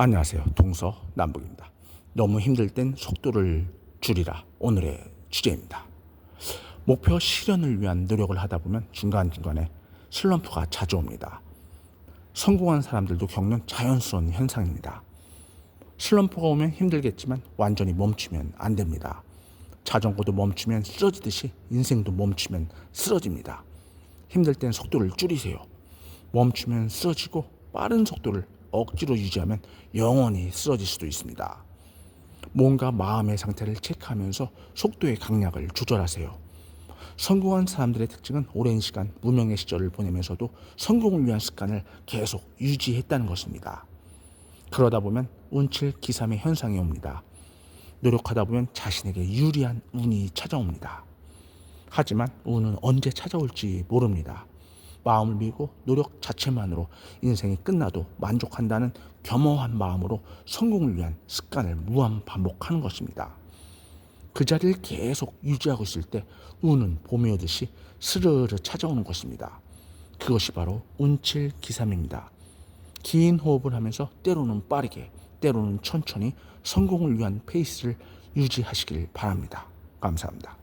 안녕하세요. 동서 남북입니다. 너무 힘들 땐 속도를 줄이라 오늘의 주제입니다. 목표 실현을 위한 노력을 하다 보면 중간중간에 슬럼프가 자주 옵니다. 성공한 사람들도 겪는 자연스러운 현상입니다. 슬럼프가 오면 힘들겠지만 완전히 멈추면 안 됩니다. 자전거도 멈추면 쓰러지듯이 인생도 멈추면 쓰러집니다. 힘들 땐 속도를 줄이세요. 멈추면 쓰러지고 빠른 속도를 억지로 유지하면 영원히 쓰러질 수도 있습니다. 뭔가 마음의 상태를 체크하면서 속도의 강약을 조절하세요. 성공한 사람들의 특징은 오랜 시간 무명의 시절을 보내면서도 성공을 위한 습관을 계속 유지했다는 것입니다. 그러다 보면 운칠 기삼의 현상이 옵니다. 노력하다 보면 자신에게 유리한 운이 찾아옵니다. 하지만 운은 언제 찾아올지 모릅니다. 마음을 비고 노력 자체만으로 인생이 끝나도 만족한다는 겸허한 마음으로 성공을 위한 습관을 무한 반복하는 것입니다. 그 자리를 계속 유지하고 있을 때 운은 봄이 오듯이 스르르 찾아오는 것입니다. 그것이 바로 운칠 기삼입니다. 긴 호흡을 하면서 때로는 빠르게, 때로는 천천히 성공을 위한 페이스를 유지하시길 바랍니다. 감사합니다.